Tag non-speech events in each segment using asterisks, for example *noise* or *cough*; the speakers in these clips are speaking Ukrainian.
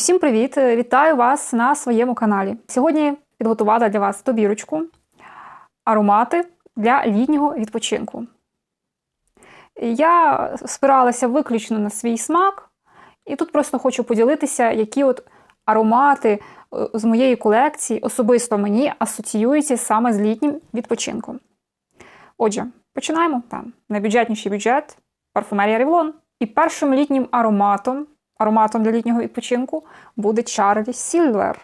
Усім привіт! Вітаю вас на своєму каналі. Сьогодні підготувала для вас добірочку аромати для літнього відпочинку. Я спиралася виключно на свій смак, і тут просто хочу поділитися, які от аромати е, з моєї колекції особисто мені асоціюються саме з літнім відпочинком. Отже, починаємо. Там найбюджетніший бюджет парфумерія Revlon. І першим літнім ароматом, ароматом для літнього відпочинку буде Charlie Silver.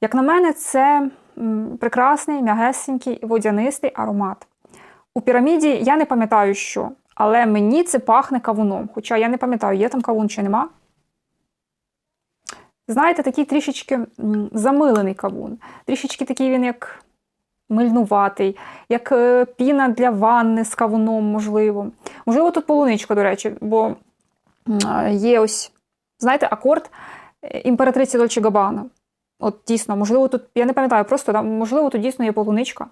Як на мене, це прекрасний, м'ягесенький, водянистий аромат. У піраміді я не пам'ятаю, що, але мені це пахне кавуном. Хоча я не пам'ятаю, є там кавун чи нема. Знаєте, такий трішечки замилений кавун. Трішечки такий він як мильнуватий, як е, піна для ванни з кавуном, можливо. Можливо, тут полуничка, до речі, бо є ось, знаєте, акорд е, імператриці Дольче Габана. От дійсно, можливо, тут, я не пам'ятаю, просто там, можливо, тут дійсно є полуничка.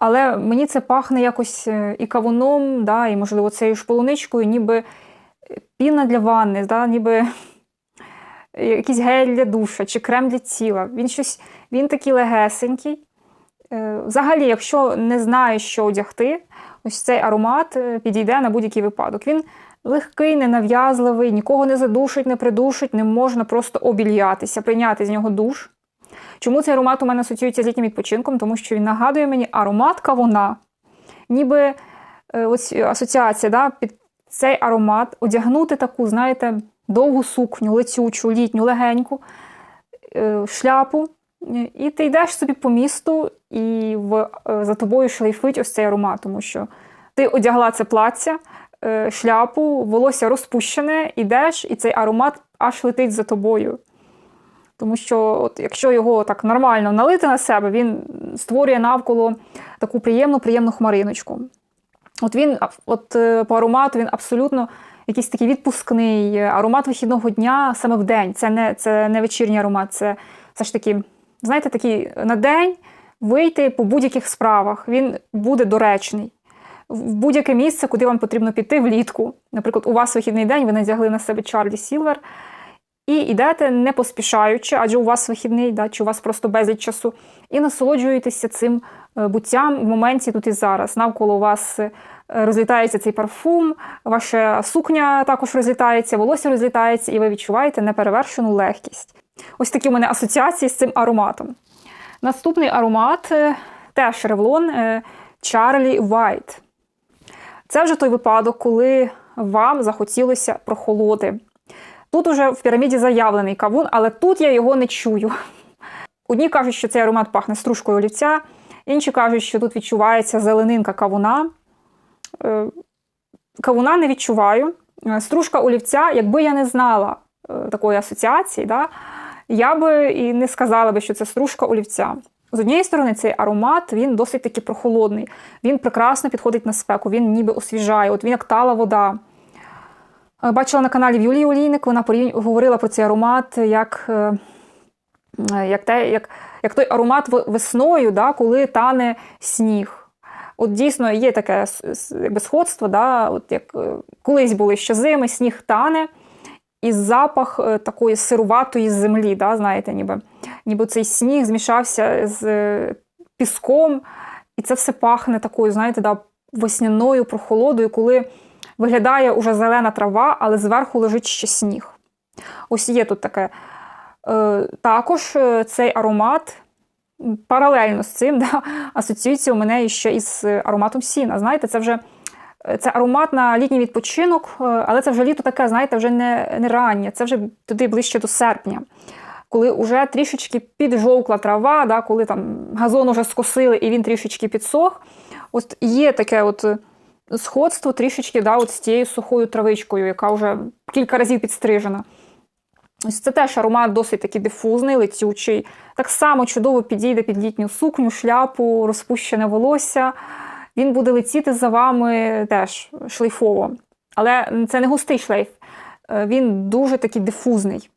Але мені це пахне якось е, і кавуном, да, і, можливо, цією ж полуничкою, ніби піна для ванни, да, ніби якийсь гель для душа чи крем для тіла. Він щось, він такий легесенький. Е, Взагалі, якщо не знаєш, що одягти, ось цей аромат е, підійде на будь-який випадок. Він легкий, ненав'язливий, нікого не задушить, не придушить, не можна просто обільятися, прийняти з нього душ. Чому цей аромат у мене асоціюється з літнім відпочинком? Тому що він нагадує мені аромат кавуна. Ніби е, ось асоціація да, під цей аромат одягнути таку, знаєте, довгу сукню, летючу, літню, легеньку, е, шляпу. І ти йдеш собі по місту, і в, е, за тобою шлейфить ось цей аромат, тому що ти одягла це плаття, шляпу, волосся розпущене, ідеш, і цей аромат аж летить за тобою. Тому що, от, якщо його так нормально налити на себе, він створює навколо таку приємну, приємну хмариночку. От він от, е, по аромату він абсолютно якийсь такий відпускний е, аромат вихідного дня саме в день. Це не, це не вечірній аромат, це все ж таки, знаєте, такий на день вийти по будь-яких справах. Він буде доречний. В будь-яке місце, куди вам потрібно піти влітку. Наприклад, у вас вихідний день, ви надягли на себе Чарлі Сілвер, і йдете не поспішаючи, адже у вас вихідний, да, чи у вас просто безліч часу, і насолоджуєтеся цим е, буттям в моменті тут і зараз. Навколо вас е, розлітається цей парфум, ваша сукня також розлітається, волосся розлітається, і ви відчуваєте неперевершену легкість. Ось такі у мене асоціації з цим ароматом. Наступний аромат е, теж е, Charlie White. Це вже той випадок, коли вам захотілося прохолоди. Тут уже в піраміді заявлений кавун, але тут я його не чую. Одні кажуть, що цей аромат пахне стружкою олівця, інші кажуть, що тут відчувається зеленинка кавуна. Е, Кавуна не відчуваю. Е, Стружка олівця, якби я не знала е, такої асоціації, да, я би і не сказала би, що це стружка олівця. З однієї сторони, цей аромат він досить таки прохолодний. Він прекрасно підходить на спеку, він ніби освіжає, от він як тала вода. Е, Бачила на каналі в Юлії Олійник, вона говорила про цей аромат як, е, е, як, те, як, як той аромат весною, да, коли тане сніг. От дійсно є таке якби сходство, да, от як колись були ще зими, сніг тане, і запах такої сируватої землі, да, знаєте, ніби, ніби цей сніг змішався з е, піском, і це все пахне такою, знаєте, да, весняною прохолодою, коли виглядає уже зелена трава, але зверху лежить ще сніг. Ось є тут таке. Е, також е, цей аромат паралельно з цим *laughs* да, асоціюється у мене ще із ароматом сіна. Знаєте, це вже це аромат на літній відпочинок, але це вже літо таке, знаєте, вже не, не раннє, це вже туди ближче до серпня. Коли вже трішечки піджовкла трава, да, коли там газон уже скосили і він трішечки підсох. От є таке от е, сходство трішечки да, от з тією сухою травичкою, яка вже кілька разів підстрижена. Ось це теж аромат досить такий дифузний, летючий. Так само чудово підійде під літню сукню, шляпу, розпущене волосся. Він буде летіти за вами теж шлейфово. Але це не густий шлейф, е, він дуже такий дифузний.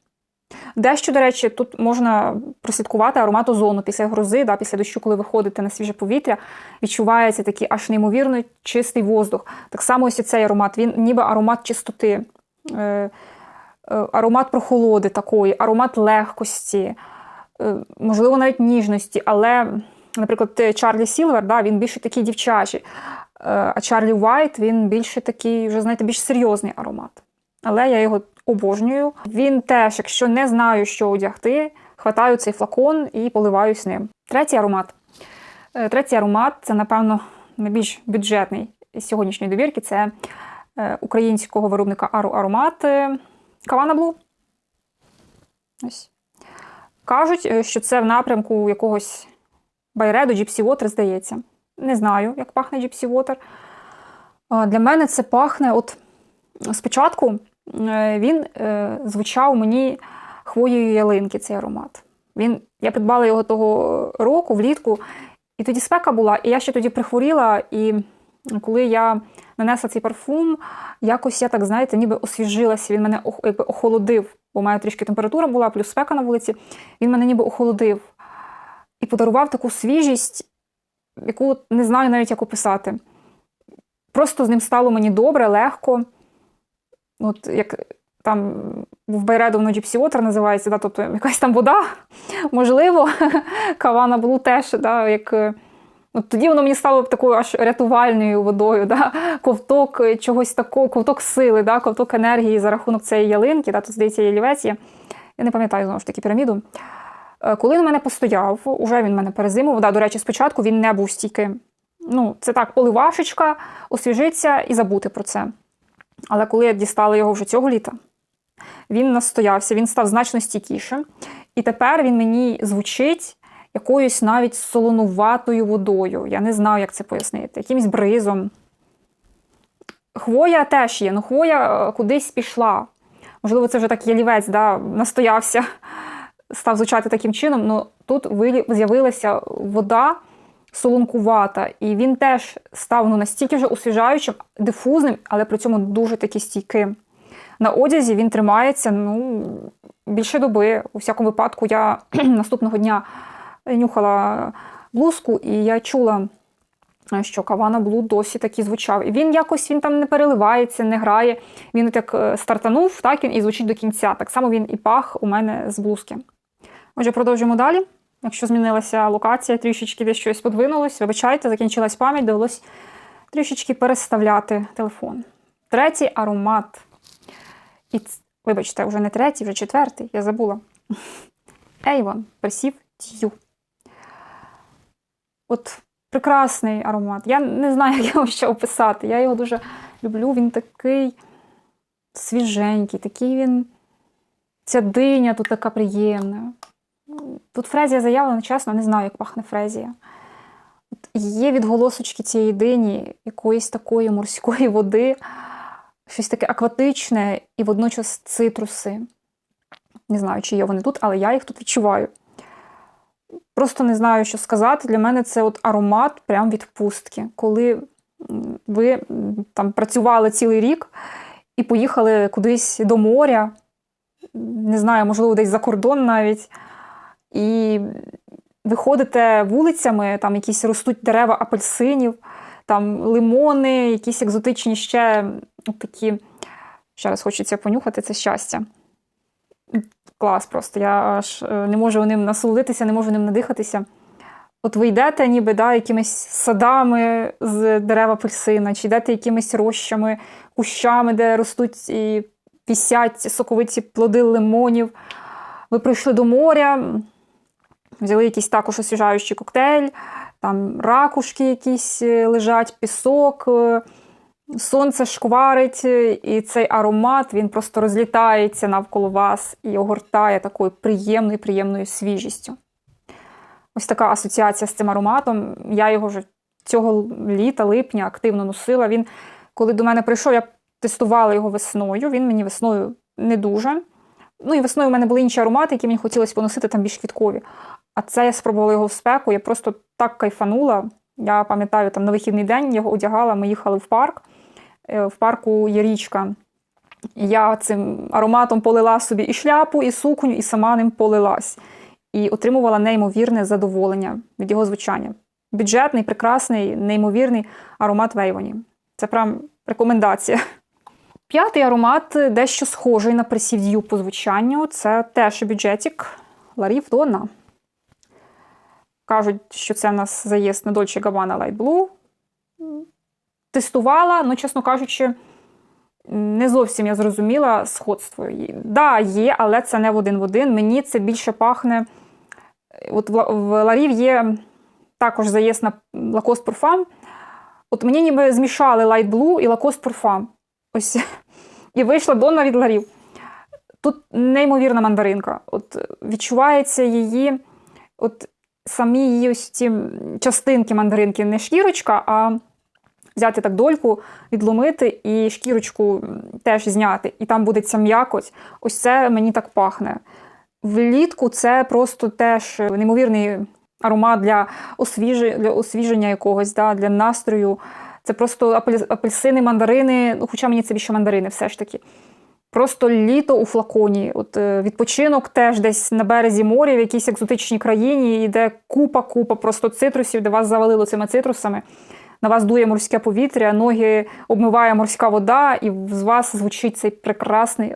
Дещо, до речі, тут можна прослідкувати аромат озону після грози, да, після дощу, коли ви ходите на свіже повітря, відчувається такий аж неймовірно чистий воздух. Так само ось і цей аромат, він ніби аромат чистоти. Е, е, аромат прохолоди такої, аромат легкості, е, можливо, навіть ніжності. Але, наприклад, Чарлі Сілвер, да, він більше такий дівчачий. А Чарлі Уайт він більше такий, вже знаєте, більш серйозний аромат. Але я його обожнюю. Він теж, якщо не знаю, що одягти, хватаю цей флакон і поливаюсь ним. Третій аромат. Е, Третій аромат це, напевно, найбільш бюджетний із сьогоднішньої добірки. Це е, українського виробника Ару Аромат е, Кавана Блу. Ось. Кажуть, що це в напрямку якогось байреду Gypsy Water, здається. Не знаю, як пахне Gypsy Water. Для мене це пахне. От спочатку він е, звучав мені хвоєю ялинки, цей аромат. Він, я придбала його того року влітку, і тоді спека була, і я ще тоді прихворіла. І коли я нанесла цей парфум, якось я так, знаєте, ніби освіжилася. Він мене якби охолодив, бо у мене трішки температура була, плюс спека на вулиці. Він мене ніби охолодив і подарував таку свіжість, яку не знаю навіть як описати. Просто з ним стало мені добре, легко. От як там в Байреду воно Gypsy називається, да, тобто якась там вода, *laughs* можливо, *laughs* кавана Блу теж, да, як. е, От тоді воно мені стало такою аж рятувальною водою, да? ковток е, чогось такого, ковток сили, да? ковток енергії за рахунок цієї ялинки, да? тут здається, ялівець є. Я не пам'ятаю знову ж таки піраміду. Е, Коли він мене постояв, уже він мене перезимував. Да, до речі, спочатку він не був стійким. Ну, це так, поливашечка, освіжиться і забути про це. Але коли я дістала його вже цього літа, він настоявся, він став значно стійкішим. І тепер він мені звучить якоюсь навіть солонуватою водою. Я не знаю, як це пояснити, якимось бризом. Хвоя теж є, ну хвоя е, кудись пішла. Можливо, це вже так ялівець да, настоявся, став звучати таким чином. Ну тут з'явилася вода солонкувата, і він теж став ну, настільки вже освіжаючим, дифузним, але при цьому дуже таки стійким. На одязі він тримається ну, більше доби. У всякому випадку, я *clears throat* наступного дня нюхала блузку, і я чула, що Кавана Блу досі таки звучав. І він якось він там не переливається, не грає. Він от як е, стартанув, так він і звучить до кінця. Так само він і пах у мене з блузки. Отже, продовжуємо далі. Якщо змінилася локація, трішечки десь щось подвинулось, вибачайте, закінчилась пам'ять, довелось трішечки переставляти телефон. Третій аромат. І, вибачте, вже не третій, вже четвертий, я забула. *laughs* Avon Perceive Tю. От прекрасний аромат. Я не знаю, як його ще описати. Я його дуже люблю. Він такий свіженький, такий він. Ця диня тут така приємна. Тут фрезія заявлена, чесно, не знаю, як пахне фрезія. Є відголосочки цієї дині, якоїсь такої морської води, щось таке акватичне і водночас цитруси. Не знаю, чи є вони тут, але я їх тут відчуваю. Просто не знаю, що сказати. Для мене це от аромат прям відпустки. Коли ви там працювали цілий рік і поїхали кудись до моря, не знаю, можливо, десь за кордон навіть. І ви ходите вулицями, там якісь ростуть дерева апельсинів, там лимони, якісь екзотичні ще такі. Ще раз хочеться понюхати це щастя. Клас просто. Я аж е, не можу ним насолодитися, не можу ним надихатися. От ви йдете, ніби да, якимись садами з дерев апельсина, чи йдете якимись рощами, кущами, де ростуть і пісять соковиті плоди лимонів. Ви прийшли до моря, взяли якийсь також освіжаючий коктейль, там ракушки якісь е, лежать, пісок, е, сонце шкварить, е, і цей аромат він просто розлітається навколо вас і огортає такою приємною, приємною свіжістю. Ось така асоціація з цим ароматом. Я його вже цього літа, липня активно носила. Він, коли до мене прийшов, я тестувала його весною. Він мені весною не дуже. Ну і весною в мене були інші аромати, які мені хотілося поносити там більш квіткові. А це я спробувала його в спеку. Я просто так кайфанула. Я пам'ятаю, там на вихідний день його одягала, ми їхали в парк. Е, В парку є річка. Я цим ароматом полила собі і шляпу, і сукню, і сама ним полилась. І отримувала неймовірне задоволення від його звучання. Бюджетний, прекрасний, неймовірний аромат Вейвоні. Це прям рекомендація. П'ятий аромат е, дещо схожий на присівдю по звучанню. Це теж бюджетик Ларів Дона. Кажуть, що це в нас заїзд на Dolce Gabbana Light Blue. Тестувала, ну, чесно кажучи, не зовсім я зрозуміла сходство. її. Да, є, але це не в один в один. Мені це більше пахне. От в, Ларів є також заїзд на Lacoste Parfum. От мені ніби змішали Light Blue і Lacoste Parfum. Ось. І вийшла Донна від Ларів. Тут неймовірна мандаринка. От відчувається її, от самі її ось ці частинки мандаринки, не шкірочка, а взяти так дольку, відломити і шкірочку теж зняти. І там буде ця м'якоть. Ось це мені так пахне. Влітку це просто теж неймовірний аромат для, освіжи, для освіження якогось, да, для настрою. Це просто апельсини, мандарини, ну, хоча мені це більше мандарини все ж таки. Просто літо у флаконі. От е, відпочинок теж десь на березі моря, в якійсь екзотичній країні, і де купа-купа просто цитрусів, де вас завалило цими цитрусами. На вас дує морське повітря, ноги обмиває морська вода, і з вас звучить цей прекрасний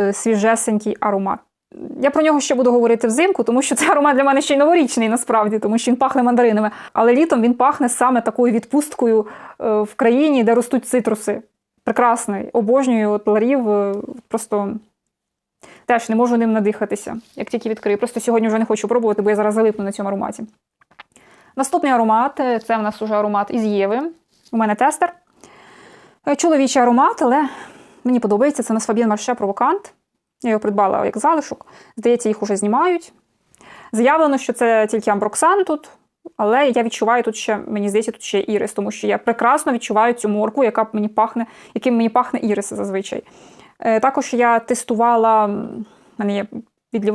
е, свіжесенький аромат. Я про нього ще буду говорити взимку, тому що *laughs* цей аромат для мене ще й новорічний, насправді, тому що він пахне мандаринами. Але літом він пахне саме такою відпусткою е, в країні, де ростуть цитруси. Прекрасний. Обожнюю от ларів. е, Просто теж не можу ним надихатися, як тільки відкрию. Просто сьогодні вже не хочу пробувати, бо я зараз залипну на цьому ароматі. Наступний аромат е, це в нас уже аромат із Єви. У мене тестер. Е, Чоловічий аромат, але мені подобається. Це у нас Фабien Марше Провокант. Я його придбала як залишок. Здається, їх уже знімають. Заявлено, що це тільки амброксан тут, але я відчуваю тут ще, мені здається, тут ще ірис, тому що я прекрасно відчуваю цю морку, яка мені пахне, яким мені пахне ірис зазвичай. Е, Також я тестувала, в мене є від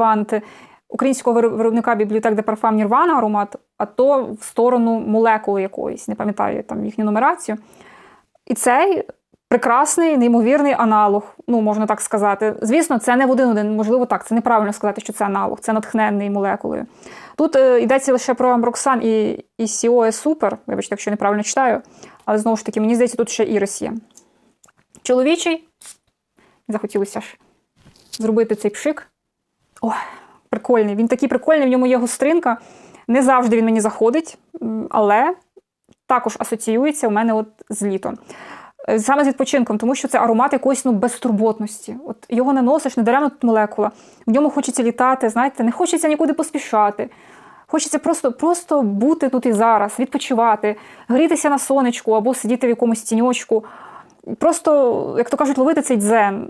українського виробника бібліотек де парфам Нірвана аромат, а то в сторону молекули якоїсь, не пам'ятаю там їхню нумерацію. І цей прекрасний, неймовірний аналог, ну можна так сказати. Звісно, це не в один-один, можливо, так. Це неправильно сказати, що це аналог, це натхненний молекулою. Тут е, йдеться лише про амброксан і, і Сіоe Супер, вибачте, якщо неправильно читаю, але знову ж таки, мені здається, тут ще ірис є. Чоловічий, захотілося ж зробити цей пшик. Ой, прикольний. Він такий прикольний, в ньому є гостринка. Не завжди він мені заходить, але також асоціюється у мене от з літом. Е, Саме з відпочинком, тому що це аромат якоїсь ну, безтурботності. От його наносиш, недаремно тут молекула. В ньому хочеться літати, знаєте, не хочеться нікуди поспішати. Хочеться просто, просто бути тут і зараз, відпочивати, грітися на сонечку або сидіти в якомусь тіньочку. Просто, як то кажуть, ловити цей дзен.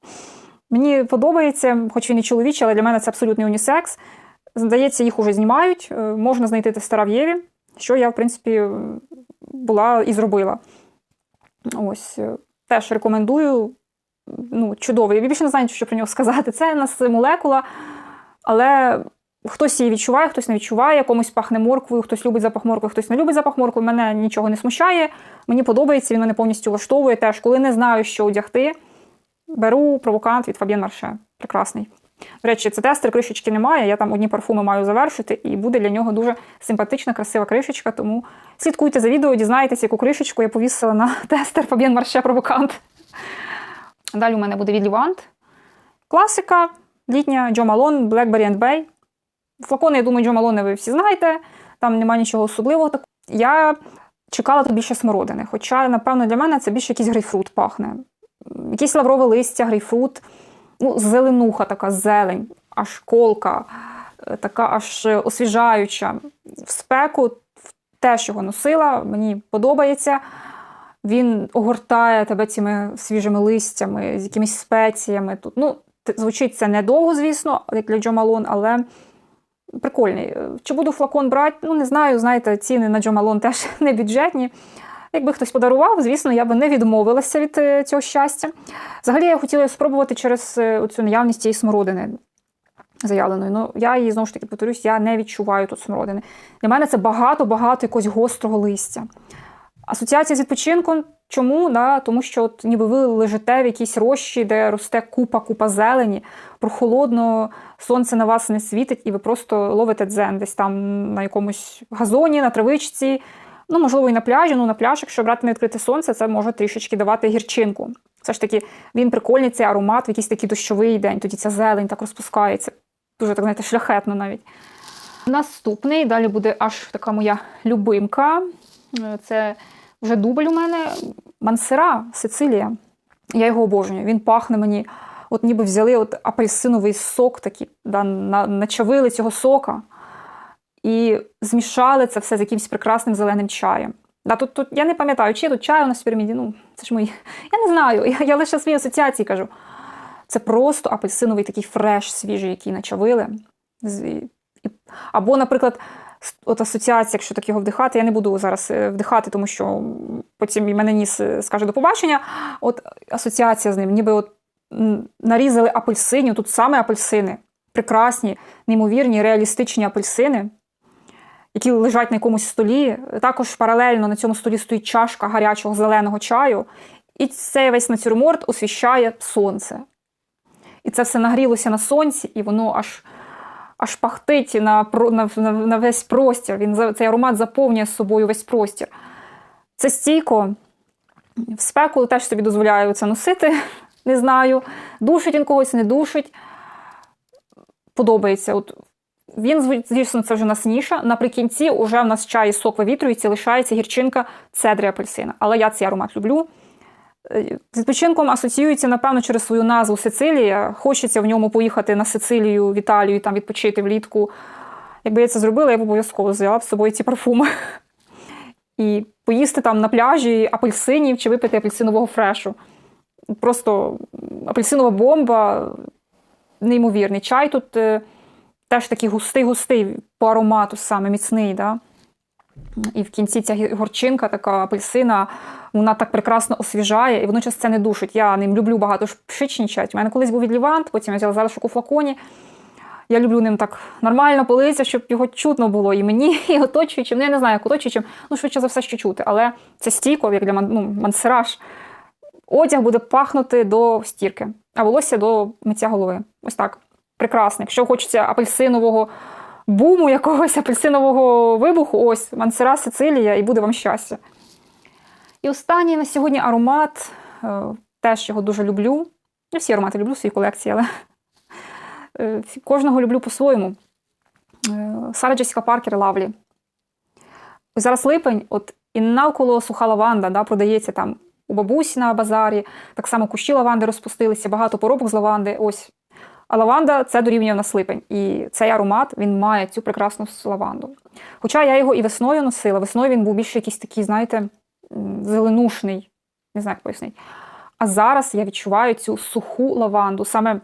*laughs* Мені подобається, хоч він і чоловічий, але для мене це абсолютний унісекс. Здається, їх уже знімають. Е, Можна знайти тестера в Єві, що я, в принципі, була і зробила. Ось е, теж рекомендую. Ну, чудовий. Я більше не знаю, що про нього сказати. Це у нас молекула, але хтось її відчуває, хтось не відчуває, комусь пахне морквою, хтось любить запах моркви, хтось не любить запах моркви. Мене нічого не смущає. Мені подобається, він мене повністю влаштовує теж. Коли не знаю, що одягти, беру провокант від Фабien Марше. Прекрасний. До речі, це тестер, кришечки немає. Я там одні парфуми маю завершити, і буде для нього дуже симпатична, красива кришечка. Тому слідкуйте за відео, дізнаєтесь, яку кришечку я повісила на *laughs* тестер Фабien Марше Провокант. Далі у мене буде від. Класика, літня Джо Малон, Blackberry and Bay. Флакони, я думаю, Джо Малоне ви всі знаєте, там немає нічого особливого. Я чекала тут більше смородини, хоча, напевно, для мене це більше якийсь грейпфрут пахне. Якісь лаврове листя, грейпфрут, ну, зеленуха така, зелень, аж колка, е, така аж освіжаюча. В спеку теж його носила, мені подобається. Він огортає тебе цими свіжими листями, з якимись спеціями. Тут, ну, звучить це недовго, звісно, як для Джо Малон, але прикольний. Чи буду флакон брати? Ну, не знаю, знаєте, ціни на Джо Малон теж *laughs* не бюджетні. Якби хтось подарував, звісно, я би не відмовилася від е, цього щастя. Взагалі, я хотіла спробувати через е, цю наявність цієї смородини заявленої. Ну, я її знову ж таки повторюсь, я не відчуваю тут смородини. Для мене це багато-багато якогось гострого листя. Асоціація з відпочинком. Чому? Да? Тому що от, ніби ви лежите в якійсь рощі, де росте купа-купа зелені, прохолодно, сонце на вас не світить, і ви просто ловите дзен десь там на якомусь газоні, на травичці. Ну, можливо, і на пляжі. Ну, на пляж, якщо брати на відкрите сонце, це може трішечки давати гірчинку. Все ж таки, він прикольний, цей аромат в якийсь такий дощовий день, тоді ця зелень так розпускається. Дуже так, знаєте, шляхетно навіть. Наступний далі буде аж така моя любимка. Е, Це вже дубль у мене Мансера, Сицилія. Я його обожнюю. Він пахне мені, от ніби взяли от апельсиновий сок, такий, да, начавили цього сока і змішали це все з якимось прекрасним зеленим чаєм. Да, тут, тут, я не пам'ятаю, чи є тут чай у нас в піраміді. Ну, це ж мої. Я не знаю. Я, я лише свої асоціації кажу. Це просто апельсиновий такий фреш свіжий, який начавили. Або, наприклад, от асоціація, якщо так його вдихати, я не буду зараз е, вдихати, тому що потім мене ніс е, скаже до побачення. От асоціація з ним, ніби от нарізали апельсинів, тут саме апельсини, прекрасні, неймовірні, реалістичні апельсини, які лежать на якомусь столі. Також паралельно на цьому столі стоїть чашка гарячого зеленого чаю, і цей весь натюрморт освіщає сонце. І це все нагрілося на сонці, і воно аж, аж пахтить на, на, на, на весь простір. Він, цей аромат заповнює собою весь простір. Це стійко. В спеку теж собі дозволяю це носити. *laughs* Не знаю. Душить він когось, не душить. Подобається. От він, звісно, це вже насніша. Наприкінці вже в нас чай сок вивітрюється, лишається гірчинка цедри апельсина. Але я цей аромат люблю. Е, З відпочинком асоціюється, напевно, через свою назву Сицилія. Хочеться в ньому поїхати на Сицилію, в Італію, там відпочити влітку. Якби я це зробила, я б обов'язково взяла б з собою ці парфуми. І поїсти там на пляжі апельсинів чи випити апельсинового фрешу. Просто апельсинова бомба, неймовірний. Чай тут е, теж такий густий-густий по аромату, саме міцний. Да? І в кінці ця горчинка, така апельсина, вона так прекрасно освіжає, і водночас це не душить. Я ним люблю багато пшичнічать. У мене колись був відлівант, потім я взяла залишок у флаконі. Я люблю ним так нормально политися, щоб його чутно було і мені, *laughs* і оточуючим. Ну, я не знаю, як оточуючим, ну, швидше за все, що чути. Але це стійко, як для ну, мансераж. Одяг буде пахнути до стірки, а волосся до миття голови. Ось так. Прекрасно. Якщо хочеться апельсинового буму, якогось апельсинового вибуху, ось мансера Сицилія, і буде вам щастя. І останній на сьогодні аромат. е, Теж його дуже люблю. Я всі аромати люблю в своїй колекції, але е, кожного люблю по-своєму. Е, Сара Джесіка Паркер Лавлі. Зараз липень, от і навколо суха лаванда да, продається там у бабусі на базарі. Так само кущі лаванди розпустилися, багато поробок з лаванди. Ось. А лаванда це дорівнює в. І цей аромат він має цю прекрасну лаванду. Хоча я його і весною носила. Весною він був більше якийсь такий, знаєте, зеленушний, не знаю, як пояснити. А зараз я відчуваю цю суху лаванду. Саме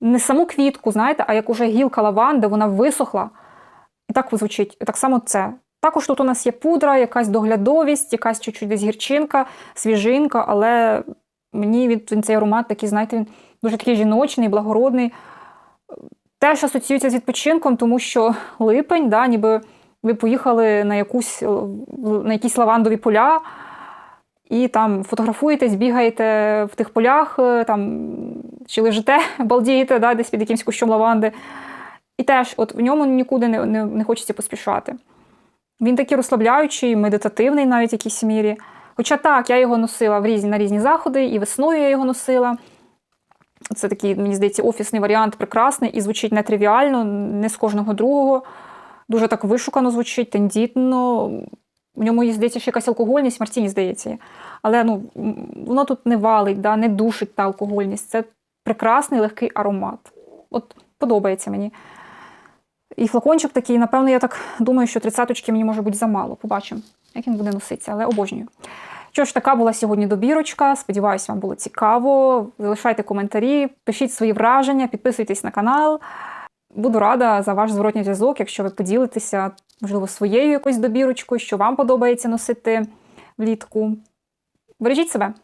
не саму квітку, знаєте, а як уже гілка лаванди, вона висохла. І так звучить. І так само це. Також тут у нас є пудра, якась доглядовість, якась чуть-чуть десь гірчинка, свіжинка, але мені він цей аромат такий, знаєте, він дуже такий жіночний, благородний. Теж асоціюється з відпочинком, тому що липень, да, ніби ви поїхали на, якусь, е, на якісь лавандові поля, і там фотографуєтесь, бігаєте в тих полях, е, там, чи лежите, *laughs* балдієте да, десь під якимсь кущом лаванди. І теж от в ньому нікуди не, не, не хочеться поспішати. Він такий розслабляючий, медитативний навіть в якійсь мірі. Хоча так, я його носила в різні, на різні заходи, і весною я його носила. Це такий, мені здається, офісний варіант прекрасний і звучить нетривіально, не з кожного другого. Дуже так вишукано звучить, тендітно. В ньому є, здається, ще якась алкогольність, Мартіні, здається. Але ну, воно тут не валить, да, не душить та алкогольність. Це прекрасний легкий аромат. От подобається мені. І флакончик такий, напевно, я так думаю, що тридцяточки мені може бути замало. Побачимо, як він буде носитися, але обожнюю. Що ж, така була сьогодні добірочка. Сподіваюся, вам було цікаво. Залишайте коментарі, пишіть свої враження, підписуйтесь на канал. Буду рада за ваш зворотній зв'язок, якщо ви поділитеся, можливо, своєю якоюсь добірочкою, що вам подобається носити влітку. Бережіть себе!